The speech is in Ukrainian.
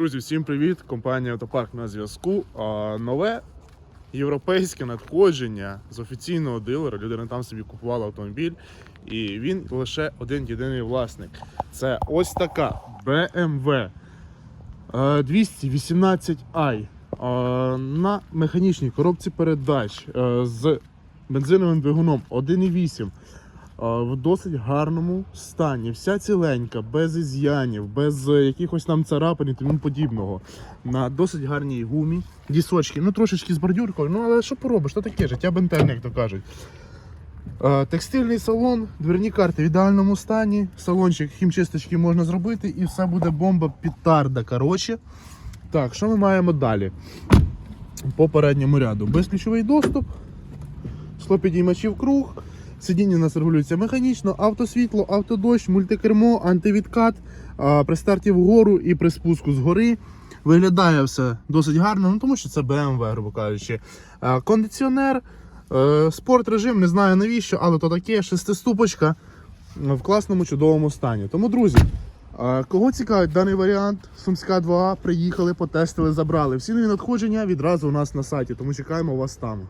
Друзі, всім привіт! Компанія Автопарк на зв'язку. Нове європейське надходження з офіційного дилера. Людина там собі купувала автомобіль, і він лише один єдиний власник. Це ось така BMW е, 218i е, на механічній коробці передач з бензиновим двигуном 1,8 е, в досить гарному стані. Вся ціленька, без із'янів, без е, якихось там царапин і тому подібного. На досить гарній гумі. Дісочки, ну трошечки з бордюркою, ну але що поробиш, то таке життя бентельне, як то кажуть. Текстильний салон, дверні карти в ідеальному стані, салончик хімчисточки можна зробити і все буде бомба пітарда. Коротше. Так, що ми маємо далі? По передньому ряду. Безключовий доступ, склопідіймачів круг, сидіння у нас регулюється механічно, автосвітло, автодощ, мультикермо, антивідкат, при старті вгору і при спуску згори. Виглядає все досить гарно, ну тому що це BMW, грубо кажучи. Кондиціонер, е, спорт режим, не знаю навіщо, але то таке, шестиступочка в класному чудовому стані. Тому, друзі, кого цікавить даний варіант, Сумська 2А, приїхали, потестили, забрали. Всі нові надходження відразу у нас на сайті, тому чекаємо вас там.